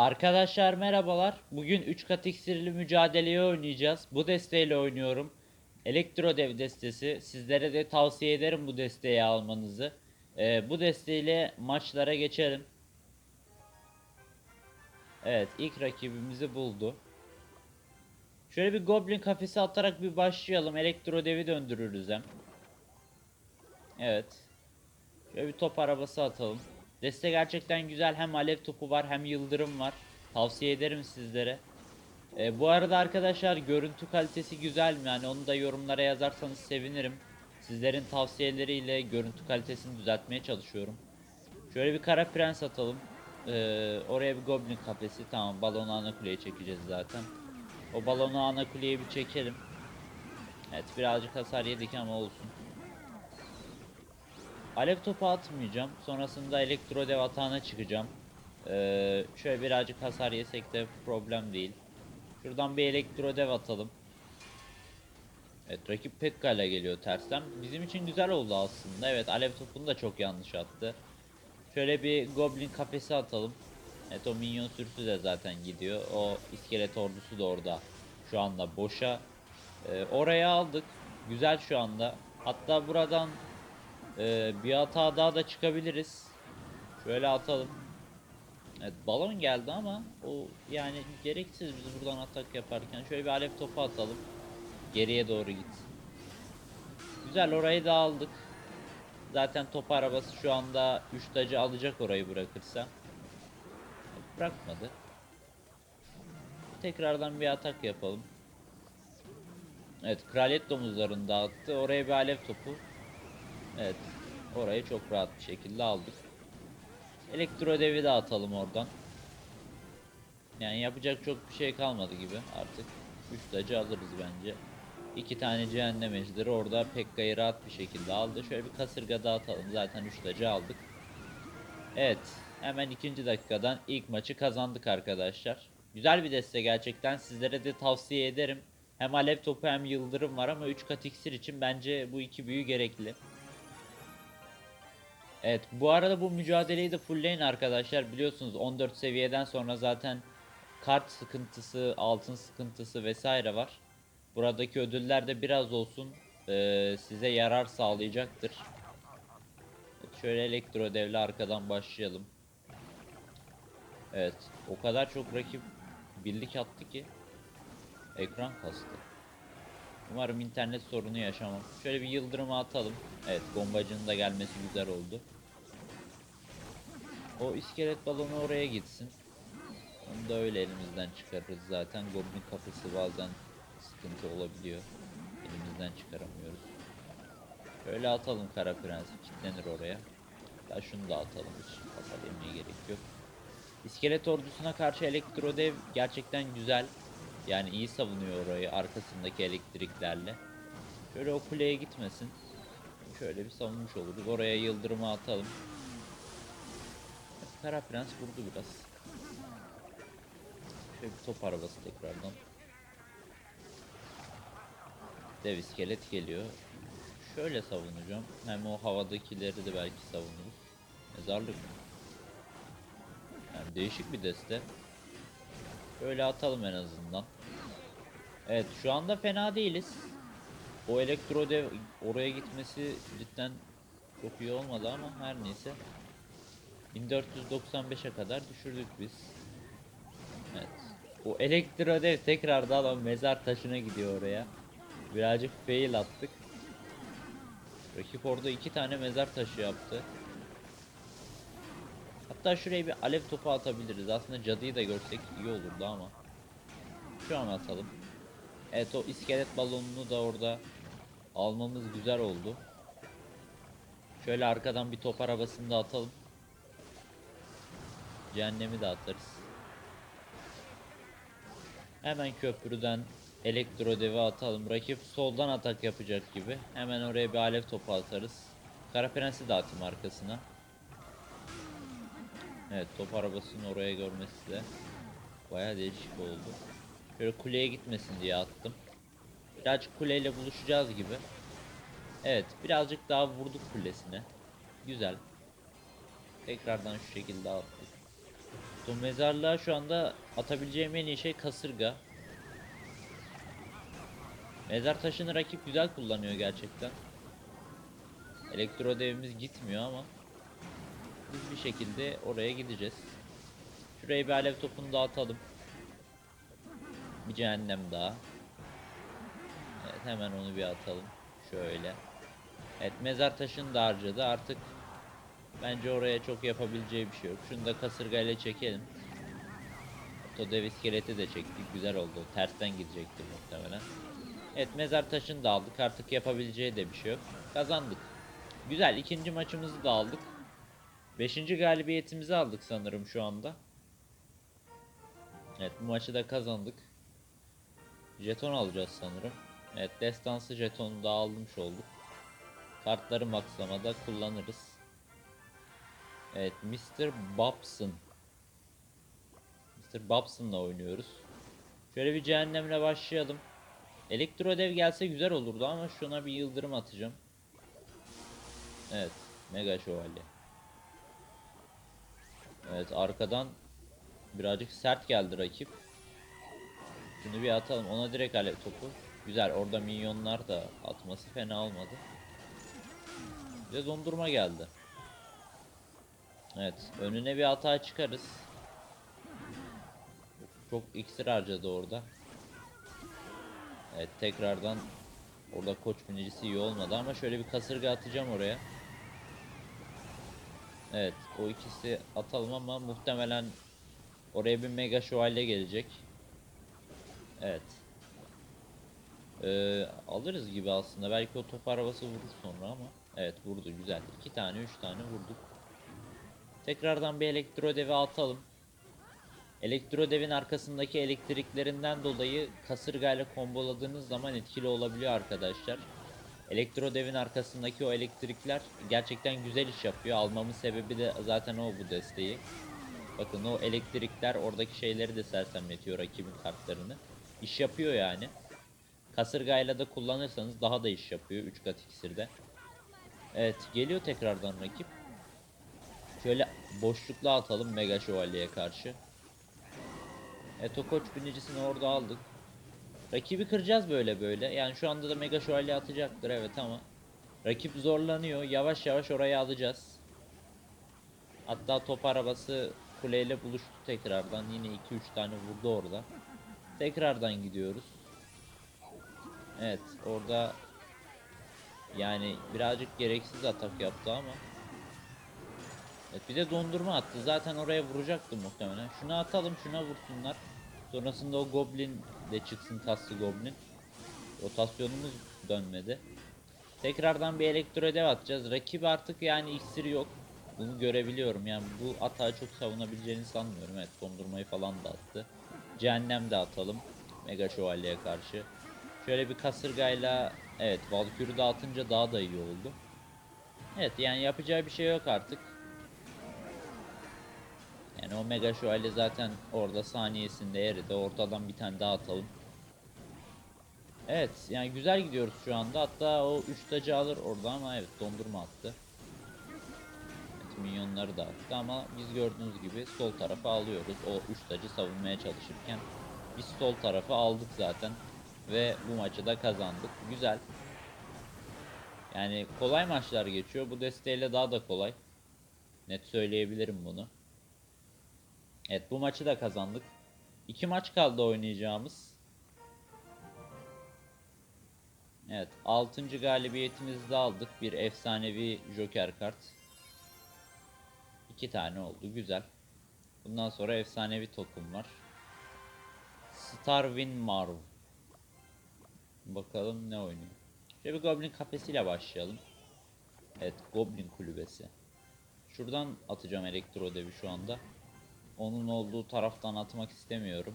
Arkadaşlar merhabalar. Bugün 3 kat iksirli mücadeleyi oynayacağız. Bu desteğiyle oynuyorum. Elektro dev destesi. Sizlere de tavsiye ederim bu desteği almanızı. Ee, bu desteğiyle maçlara geçelim. Evet ilk rakibimizi buldu. Şöyle bir goblin kafesi atarak bir başlayalım. Elektro devi döndürürüz hem. Evet. Şöyle bir top arabası atalım. Deste gerçekten güzel. Hem alev topu var hem yıldırım var. Tavsiye ederim sizlere. Ee, bu arada arkadaşlar görüntü kalitesi güzel mi? Yani onu da yorumlara yazarsanız sevinirim. Sizlerin tavsiyeleriyle görüntü kalitesini düzeltmeye çalışıyorum. Şöyle bir kara prens atalım. Ee, oraya bir goblin kafesi. Tamam balonu ana kuleye çekeceğiz zaten. O balonu ana kuleye bir çekelim. Evet birazcık hasar yedik ama olsun. Alev topu atmayacağım. Sonrasında elektro dev atağına çıkacağım. Ee, şöyle birazcık hasar yesek de problem değil. Şuradan bir elektro dev atalım. Evet rakip Pekka ile geliyor tersten. Bizim için güzel oldu aslında. Evet alev topunu da çok yanlış attı. Şöyle bir goblin kafesi atalım. Evet o minyon sürüsü de zaten gidiyor. O iskelet ordusu da orada. Şu anda boşa. Ee, oraya aldık. Güzel şu anda. Hatta buradan ee, bir hata daha da çıkabiliriz. Şöyle atalım. Evet balon geldi ama o yani gereksiz biz buradan atak yaparken şöyle bir alev topu atalım. Geriye doğru git. Güzel orayı da aldık. Zaten top arabası şu anda 3 tacı alacak orayı bırakırsa. Bırakmadı. Tekrardan bir atak yapalım. Evet kraliyet domuzlarını dağıttı. Oraya bir alev topu. Evet. Orayı çok rahat bir şekilde aldık. Elektro devi de atalım oradan. Yani yapacak çok bir şey kalmadı gibi artık. 3 tacı alırız bence. İki tane cehennem ejderi orada Pekka'yı rahat bir şekilde aldı. Şöyle bir kasırga da atalım. Zaten 3 tacı aldık. Evet. Hemen ikinci dakikadan ilk maçı kazandık arkadaşlar. Güzel bir deste gerçekten. Sizlere de tavsiye ederim. Hem alev topu hem yıldırım var ama 3 kat iksir için bence bu iki büyü gerekli. Evet bu arada bu mücadeleyi de fullleyin arkadaşlar. Biliyorsunuz 14 seviyeden sonra zaten kart sıkıntısı, altın sıkıntısı vesaire var. Buradaki ödüller de biraz olsun eee, size yarar sağlayacaktır. Şöyle elektro devle arkadan başlayalım. Evet o kadar çok rakip birlik attı ki ekran kastı. Umarım internet sorunu yaşamam. Şöyle bir yıldırımı atalım. Evet bombacının da gelmesi güzel oldu. O iskelet balonu oraya gitsin. Onu da öyle elimizden çıkarırız zaten. Goblin kafesi bazen sıkıntı olabiliyor. Elimizden çıkaramıyoruz. Şöyle atalım kara prensi kilitlenir oraya. Ya şunu da atalım hiç yemeye gerek yok. İskelet ordusuna karşı elektro dev gerçekten güzel. Yani iyi savunuyor orayı arkasındaki elektriklerle. Şöyle o kuleye gitmesin. Şöyle bir savunmuş oluruz. Oraya yıldırımı atalım. Kara Prens vurdu biraz. Şöyle bir top arabası tekrardan. Dev iskelet geliyor. Şöyle savunacağım. Hem o havadakileri de belki savunuruz. Mezarlık. Yani değişik bir deste. Şöyle atalım en azından. Evet şu anda fena değiliz. O elektro dev oraya gitmesi cidden çok iyi olmadı ama her neyse. 1495'e kadar düşürdük biz. Evet. O elektro dev tekrardan o mezar taşına gidiyor oraya. Birazcık fail attık. Rakip orada iki tane mezar taşı yaptı. Hatta şuraya bir alev topu atabiliriz. Aslında cadıyı da görsek iyi olurdu ama. Şu an atalım. Evet o iskelet balonunu da orada almamız güzel oldu. Şöyle arkadan bir top arabasını da atalım. Cehennemi de atarız. Hemen köprüden elektro devi atalım. Rakip soldan atak yapacak gibi. Hemen oraya bir alev topu atarız. Kara prensi de atayım arkasına. Evet top arabasının oraya görmesi de baya değişik oldu. Şöyle kuleye gitmesin diye attım. Birazcık kuleyle buluşacağız gibi. Evet birazcık daha vurduk kulesine. Güzel. Tekrardan şu şekilde attık. Bu mezarlığa şu anda atabileceğim en iyi şey kasırga. Mezar taşını rakip güzel kullanıyor gerçekten. Elektro devimiz gitmiyor ama biz bir şekilde oraya gideceğiz. Şuraya bir alev topunu dağıtalım. Bir cehennem daha. Evet hemen onu bir atalım. Şöyle. Evet mezar taşını da harcadı artık Bence oraya çok yapabileceği bir şey yok. Şunu da kasırgayla çekelim. Oto dev iskeleti de çektik. Güzel oldu. Tersten gidecektir muhtemelen. Evet mezar taşını da aldık. Artık yapabileceği de bir şey yok. Kazandık. Güzel. ikinci maçımızı da aldık. Beşinci galibiyetimizi aldık sanırım şu anda. Evet bu maçı da kazandık. Jeton alacağız sanırım. Evet destansı jetonu da almış olduk. Kartları makslamada kullanırız. Evet Mr. Bobson. Mr. Bobson'la oynuyoruz. Şöyle bir cehennemle başlayalım. Elektro dev gelse güzel olurdu ama şuna bir yıldırım atacağım. Evet. Mega şövalye. Evet arkadan birazcık sert geldi rakip. Şunu bir atalım. Ona direkt alev topu. Güzel. Orada minyonlar da atması fena olmadı. Bir de dondurma geldi. Evet, önüne bir hata çıkarız. Çok iksir harcadı orada. Evet, tekrardan orada koç binicisi iyi olmadı ama şöyle bir kasırga atacağım oraya. Evet, o ikisi atalım ama muhtemelen oraya bir mega şövalye gelecek. Evet. Ee, alırız gibi aslında. Belki o top arabası vurur sonra ama. Evet vurdu güzel. İki tane, üç tane vurduk. Tekrardan bir elektro devi atalım. Elektro devin arkasındaki elektriklerinden dolayı kasırgayla komboladığınız zaman etkili olabiliyor arkadaşlar. Elektro devin arkasındaki o elektrikler gerçekten güzel iş yapıyor. Almamın sebebi de zaten o bu desteği. Bakın o elektrikler oradaki şeyleri de sersemletiyor rakibin kartlarını. İş yapıyor yani. Kasırgayla da kullanırsanız daha da iş yapıyor 3 kat iksirde. Evet geliyor tekrardan rakip. Şöyle boşlukla atalım Mega Şövalye'ye karşı. Evet o koç binicisini orada aldık. Rakibi kıracağız böyle böyle. Yani şu anda da Mega Şövalye atacaktır evet ama. Rakip zorlanıyor. Yavaş yavaş oraya alacağız. Hatta top arabası kuleyle buluştu tekrardan. Yine 2-3 tane vurdu orada. Tekrardan gidiyoruz. Evet orada yani birazcık gereksiz atak yaptı ama Evet bir de dondurma attı. Zaten oraya vuracaktı muhtemelen. Şunu atalım şuna vursunlar. Sonrasında o goblin de çıksın taslı goblin. Rotasyonumuz dönmedi. Tekrardan bir elektro dev atacağız. Rakip artık yani iksiri yok. Bunu görebiliyorum yani bu atağı çok savunabileceğini sanmıyorum. Evet dondurmayı falan da attı. Cehennem de atalım. Mega şövalyeye karşı. Şöyle bir kasırgayla evet Valkür'ü dağıtınca daha da iyi oldu. Evet yani yapacağı bir şey yok artık. Yani o mega şövalye zaten orada saniyesinde eridi. Ortadan bir tane daha atalım. Evet yani güzel gidiyoruz şu anda. Hatta o 3 tacı alır orada ama evet dondurma attı. Evet, minyonları da attı ama biz gördüğünüz gibi sol tarafı alıyoruz. O 3 tacı savunmaya çalışırken biz sol tarafı aldık zaten. Ve bu maçı da kazandık. Güzel. Yani kolay maçlar geçiyor. Bu desteğiyle daha da kolay. Net söyleyebilirim bunu. Evet bu maçı da kazandık. İki maç kaldı oynayacağımız. Evet 6. galibiyetimizi de aldık. Bir efsanevi joker kart. İki tane oldu güzel. Bundan sonra efsanevi token var. Starwin Marv. Bakalım ne oynuyor. Şöyle bir Goblin kafesiyle başlayalım. Evet Goblin kulübesi. Şuradan atacağım elektro devi şu anda. Onun olduğu taraftan atmak istemiyorum.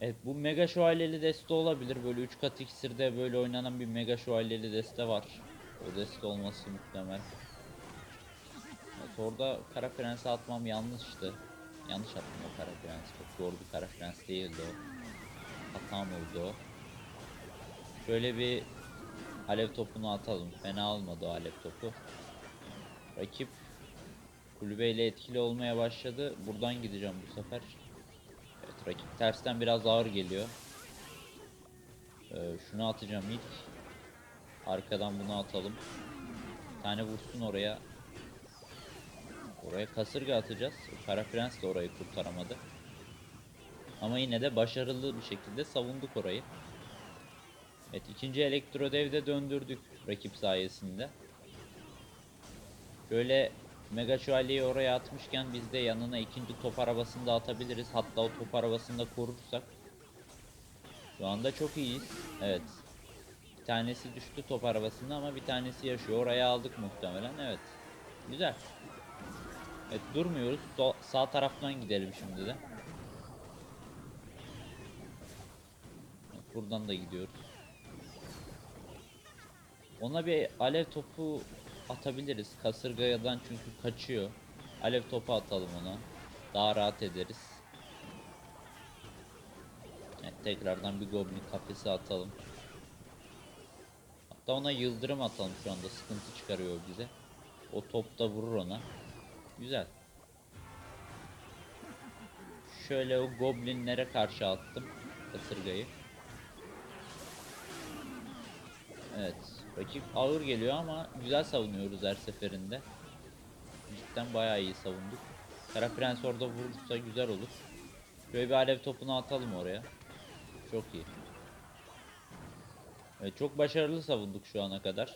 Evet bu mega şövalyeli deste olabilir. Böyle 3 kat iksirde böyle oynanan bir mega şövalyeli deste var. O deste olması muhtemel. Evet orada kara prensi atmam yanlıştı. Yanlış attım o kara prensi. Çok doğru bir kara prens değildi o. Hatam oldu o. Şöyle bir alev topunu atalım. Fena olmadı o alev topu. Rakip kulübeyle etkili olmaya başladı. Buradan gideceğim bu sefer. Evet rakip tersten biraz ağır geliyor. Ee, şunu atacağım ilk. Arkadan bunu atalım. Bir tane vursun oraya. Oraya kasırga atacağız. Kara Prens de orayı kurtaramadı. Ama yine de başarılı bir şekilde savunduk orayı. Evet ikinci elektro devde döndürdük rakip sayesinde. Şöyle Mega Şövalye'yi oraya atmışken biz de yanına ikinci top arabasını da atabiliriz. Hatta o top arabasını da korursak. Şu anda çok iyiyiz. Evet. Bir tanesi düştü top arabasında ama bir tanesi yaşıyor. Oraya aldık muhtemelen. Evet. Güzel. Evet durmuyoruz. Sol- sağ taraftan gidelim şimdi de. Buradan da gidiyoruz. Ona bir alev topu atabiliriz. Kasırgayadan çünkü kaçıyor. Alev topu atalım ona. Daha rahat ederiz. Evet, tekrardan bir goblin kafesi atalım. Hatta ona yıldırım atalım şu anda sıkıntı çıkarıyor bize. O top da vurur ona. Güzel. Şöyle o goblinlere karşı attım kasırgayı. Evet. Rakip ağır geliyor ama güzel savunuyoruz her seferinde. Cidden bayağı iyi savunduk. Kara Prens orada vurursa güzel olur. Şöyle bir alev topunu atalım oraya. Çok iyi. Evet çok başarılı savunduk şu ana kadar.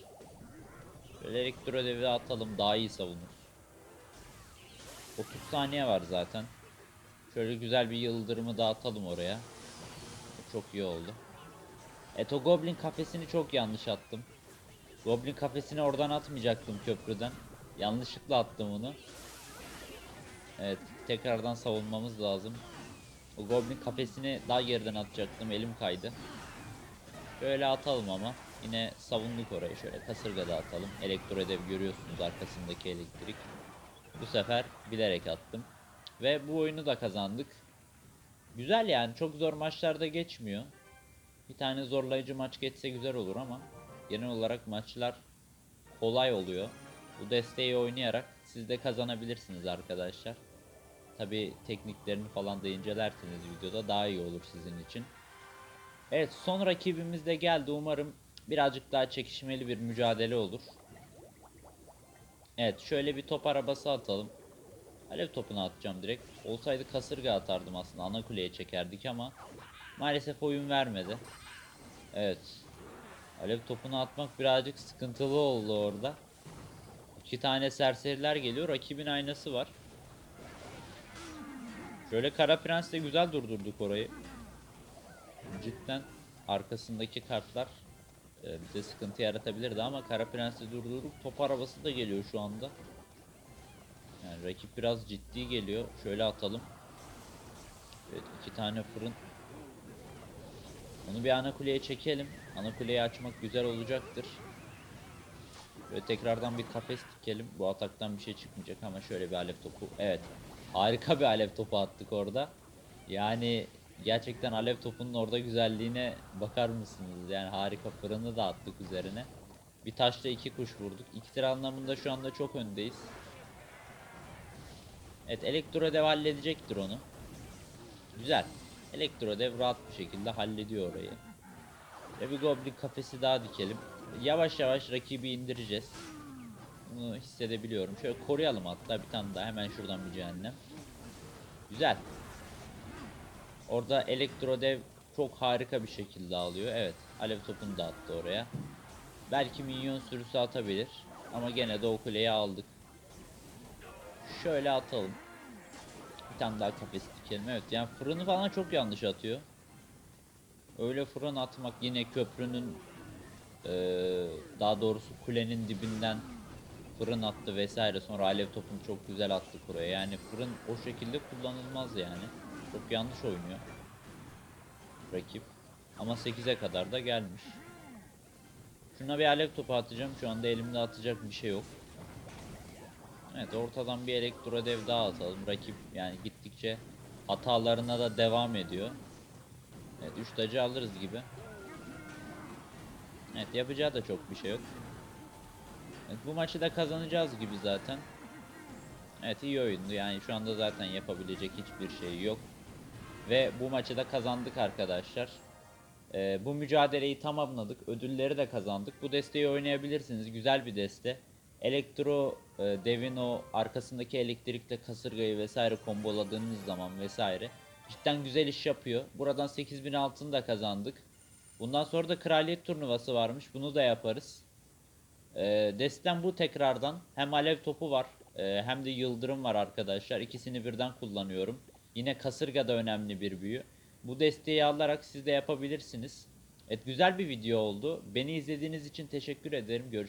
Şöyle elektro devi atalım daha iyi savunuruz. 30 saniye var zaten. Şöyle güzel bir yıldırımı dağıtalım oraya. Çok iyi oldu. Evet o Goblin kafesini çok yanlış attım. Goblin kafesini oradan atmayacaktım köprüden. Yanlışlıkla attım onu. Evet tekrardan savunmamız lazım. O Goblin kafesini daha geriden atacaktım elim kaydı. Şöyle atalım ama yine savunduk orayı şöyle kasırga da atalım. Elektro dev görüyorsunuz arkasındaki elektrik. Bu sefer bilerek attım. Ve bu oyunu da kazandık. Güzel yani çok zor maçlarda geçmiyor. Bir tane zorlayıcı maç geçse güzel olur ama genel olarak maçlar kolay oluyor. Bu desteği oynayarak siz de kazanabilirsiniz arkadaşlar. Tabi tekniklerini falan da incelersiniz videoda daha iyi olur sizin için. Evet son rakibimiz de geldi umarım birazcık daha çekişmeli bir mücadele olur. Evet şöyle bir top arabası atalım. Alev topunu atacağım direkt. Olsaydı kasırga atardım aslında. Ana kuleye çekerdik ama maalesef oyun vermedi. Evet. Alev topunu atmak birazcık sıkıntılı oldu orada. İki tane serseriler geliyor. Rakibin aynası var. Şöyle Kara Prens'le güzel durdurduk orayı. Cidden arkasındaki kartlar e, bize sıkıntı yaratabilirdi ama Kara Prens'i durdurup top arabası da geliyor şu anda. Yani rakip biraz ciddi geliyor. Şöyle atalım. Evet iki tane fırın. Onu bir ana kuleye çekelim. Ana kuleyi açmak güzel olacaktır. Böyle tekrardan bir kafes dikelim. Bu ataktan bir şey çıkmayacak ama şöyle bir alev topu. Evet. Harika bir alev topu attık orada. Yani gerçekten alev topunun orada güzelliğine bakar mısınız? Yani harika fırını da attık üzerine. Bir taşla iki kuş vurduk. İktir anlamında şu anda çok öndeyiz. Evet elektro dev halledecektir onu. Güzel. Elektro dev rahat bir şekilde hallediyor orayı. Ve bir goblin kafesi daha dikelim. Yavaş yavaş rakibi indireceğiz. Bunu hissedebiliyorum. Şöyle koruyalım hatta bir tane daha hemen şuradan bir cehennem. Güzel. Orada elektro dev çok harika bir şekilde alıyor. Evet. Alev topunu da attı oraya. Belki minyon sürüsü atabilir. Ama gene de o kuleyi aldık. Şöyle atalım. Bir tane daha kafes dikelim. Evet yani fırını falan çok yanlış atıyor. Öyle fırın atmak yine köprünün eee, daha doğrusu kulenin dibinden fırın attı vesaire. Sonra alev topunu çok güzel attı buraya. Yani fırın o şekilde kullanılmaz yani. Çok yanlış oynuyor. Rakip. Ama 8'e kadar da gelmiş. Şuna bir alev topu atacağım. Şu anda elimde atacak bir şey yok. Evet ortadan bir elektro dev daha atalım. Rakip yani gittikçe hatalarına da devam ediyor. Evet 3 tacı alırız gibi. Evet yapacağı da çok bir şey yok. Evet, bu maçı da kazanacağız gibi zaten. Evet iyi oyundu yani şu anda zaten yapabilecek hiçbir şey yok. Ve bu maçı da kazandık arkadaşlar. Ee, bu mücadeleyi tamamladık. Ödülleri de kazandık. Bu desteği oynayabilirsiniz. Güzel bir deste. Elektro e, devin arkasındaki elektrikle kasırgayı vesaire komboladığınız zaman vesaire cidden güzel iş yapıyor. Buradan 8000 altın da kazandık. Bundan sonra da kraliyet turnuvası varmış. Bunu da yaparız. Ee, destem bu tekrardan. Hem alev topu var e, hem de yıldırım var arkadaşlar. İkisini birden kullanıyorum. Yine kasırga da önemli bir büyü. Bu desteği alarak siz de yapabilirsiniz. Evet güzel bir video oldu. Beni izlediğiniz için teşekkür ederim. Görüşmek